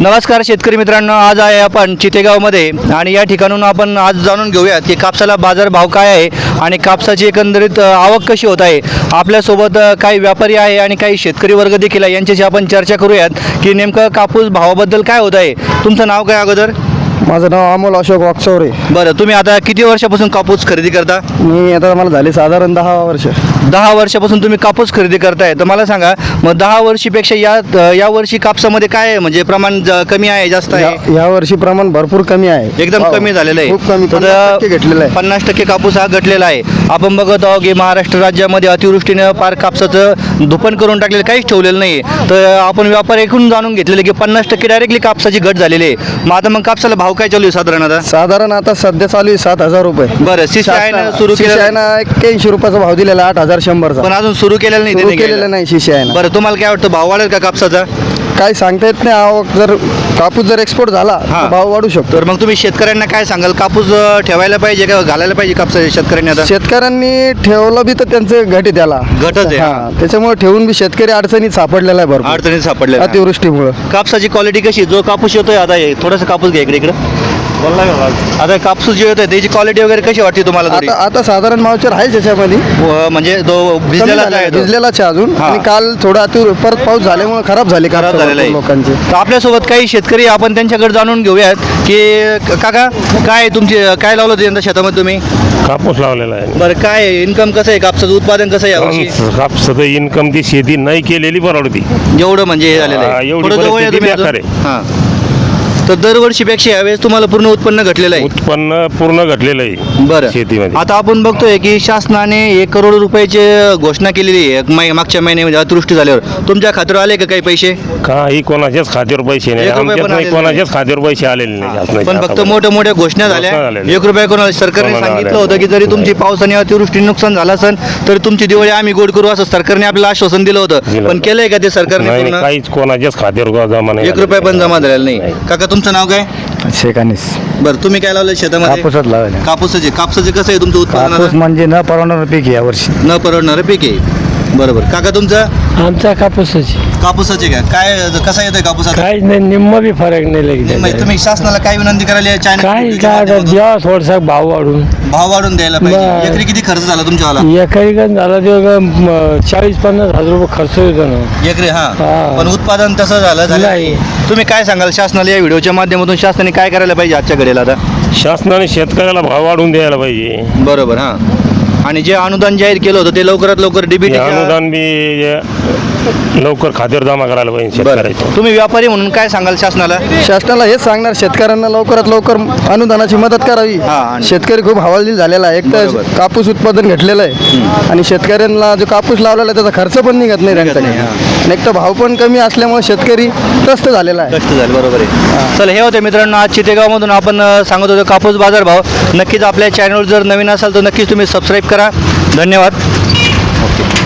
नमस्कार शेतकरी मित्रांनो आज आहे आपण चितेगावमध्ये आणि या ठिकाणून आपण आज जाणून घेऊयात की कापसाला बाजार भाव काय आहे आणि कापसाची एकंदरीत आवक कशी होत आहे. आपल्यासोबत काही व्यापारी आहे आणि काही शेतकरी वर्ग देखील आहे. यांच्याशी आपण चर्चा करूयात की नेमकं कापूस भावाबद्दल काय होत आहे. तुमचं नाव काय अगोदर? माझं नाव अमोल अशोक वाकचौरे. बरं तुम्ही आता किती वर्षापासून कापूस खरेदी करता? मी आता मला झाले साधारण दहा वर्ष. दहा वर्षापासून तुम्ही कापूस खरेदी करताय. तर मला सांगा मग दहा वर्षीपेक्षा या या वर्षी कापसामध्ये काय आहे? म्हणजे प्रमाण ज- कमी आहे जास्त आहे? या- या वर्षी प्रमाण भरपूर कमी आहे. एकदम हो, कमी झालेलं आहे. खूप कमी तर पन्नास टक्के घेतलेलं आहे. पन्नास टक्के कापूस हा घटलेला आहे. आपण बघत आहोत की महाराष्ट्र राज्यामध्ये अतिवृष्टीनं पार कापसाचं धुपण करून टाकलेलं काहीच ठेवलेलं नाही तर आपण व्यापार ऐकून जाणून घेतलेलं की पन्नास टक्के डायरेक्टली कापसाची घट झालेली आहे. मग आता मग कापसाला भाव काय चालू आहे साधारण आता? साधारण आता सध्या चालू आहे सात हजार रुपये. बरं सीसीआयनं सुरू केलं आहे ना एक्क्याऐंशी रुपयाचा भाव दिलेला आठ हजार शंभरचा. पण अजून सुरू केलेलं नाही सुरू त्यांनी केलेलं. नाही शिशी आहे ना. बरं तुम्हाला काय वाटतं भाव वाढेल का कापसाचा? काय सांगता येत नाही आवक जर कापूस जर एक्सपोर्ट झाला हा. तर भाव वाढू शकतो. तर मग तुम्ही शेतकऱ्यांना काय सांगाल? कापूस अं, ठेवायला पाहिजे का घालायला पाहिजे कापसाच्या शेतकऱ्यांनी आता? शेतकऱ्यांनी ठेवलं बी तर त्यांचं घट आहे त्याला. घटच आहे, हा त्याच्यामुळे ठेवून बी शेतकरी अडचणीत सापडलेला आहे भरपूर. अडचणीत सापडले अतिवृष्टीमुळे. कापसाची क्वालिटी कशी? जो कापूस येतोय आता हे थोडासा कापूस घ्या इकडे इकडे. आता कापूस जे येतोय त्याची क्वालिटी वगैरे कशी वाटते तुम्हाला थोडी? आता आता साधारण मावचर आहे त्याच्यामध्ये व- म्हणजे तो भिजलेला आहे, भिजलेलाच आहे अजून. हा. आणि काल थोडा अति परत पाऊस झाल्यामुळे खराब झाले खराब कापसा झालेला आहे. लोकांचे. तर आपल्यासोबत काही शेतकरी आपण त्यांच्याकडे जाणून घेऊयात की क- काका काय तुमची काय लावलं होतं यंदा शेतामध्ये तुम्ही? कापूस लावलेला आहे. बरं काय इन्कम कसं आहे? कापसाचं उत्पादन कसं आहे यावर्षी कापसाचं इन्कम ती शेती नाही केलेली परवडती. एवढं म्हणजे हे झालेलं हा, आहे एवढी थोडं जवळ या परिस्थिती तुम्ही बेकार अजून. हां. तर दरवर्षीपेक्षा यावेळेस तुम्हाला पूर्ण उत्पन्न घटलेलं आहे? उत्पन्न पूर्ण घटलेलं आहे बरं. शेतीमध्ये. आता आपण बघतोय की शासनाने एक करोड रुपयाची घोषणा केलेली आहे. मै- मागच्या महिन्यामध्ये अतिवृष्टी झाल्यावर. तुमच्या खात्यावर आले का काही पैसे? काही कोणाच्याच खात्यावर पैसे नाही. एक रुपया आमच्यात पण नाही आलेले कोणाच्याच खात्यावर पैसे आलेले नाही शासनाच्या पण फक्त हातामध्ये. मोठ्या मोठ्या घोषणा झाल्या. घोषणा झालेल्या. एक रुपया कोणाला सरकारने कोणाला सांगितलं आल्या. होतं की जरी तुमची पावसाने अतिवृष्टी नुकसान झालं असेल तर तुमची दिवाळी आम्ही गोड करू असं सरकारने आपल्याला आश्वासन दिलं होतं. दिलं. पण केलंय का ते सरकारने नाही पूर्ण? काहीच कोणाच्याच खात्यावर जमा नाही एक रुपया पण जमा झालेला नाही. काका तुमचं नाव काय? शेकानीस. बरं तुम्ही काय लावलं शेतामध्ये? कापूसात लावले कापूसाचे कापसाचे कसं आहे तुमचं उत्पादन? कापूस? म्हणजे न परवडणार पीक या वर्षी न परवडणारं पीक आहे. बरोबर. काका तुमचं? आमचा कापूसची कापूसाचे काय काय कसा येतोय कापूस आता? काहीच नाही निम्म बी फरक नाही लागले तुम्ही शासनाला काय विनंती करायला? चायना काय काय आता? द्यावा थोडासा भाव वाढून. भाव वाढून द्यायला पाहिजे. एकरी किती खर्च झाला तुमच्यावाला? एकरी गण झाला ते चाळीस पन्नास हजार रुपये खर्च होतो ना. एकरी हा. हा. पण उत्पादन तसं झालं झालं नाही. तुम्ही काय सांगाल शासनाला या व्हिडिओच्या माध्यमातून? शासनाने काय करायला पाहिजे आजच्या घडीला आता? शासनाने शेतकऱ्याला भाव वाढवून द्यायला पाहिजे. बरोबर हा. आणि जे अनुदान जाहीर केलं होतं ते लवकरात लवकर हे डीबीटी अनुदान बी लवकर खात्यावर जमा करायला पाहिजे तुम्ही व्यापारी म्हणून काय सांगाल शासनाला? शासनाला हेच सांगणार शेतकऱ्यांना लवकरात लवकर अनुदानाची मदत करावी. हा, आणि- शेतकरी खूप हवालदिल झालेला आहे. एक तर बरोबर. कापूस उत्पादन घटलेलं आहे. आणि शेतकऱ्यांना जो कापूस लावलेला आहे त्याचा खर्च पण निघत नाही त्यांच्याकडे नाही, आणि एक तर भाव पण कमी असल्यामुळे शेतकरी त्रस्त झालेला आहे. कष्ट झाले बरोबर आहे. चला हे होते मित्रांनो आज चितेगावमधून आपण अ, सांगत होतो कापूस बाजार भाव. नक्कीच आपल्या चॅनलवर जर नवीन असाल तर नक्कीच तुम्ही सबस्क्राईब करा. धन्यवाद. ओके.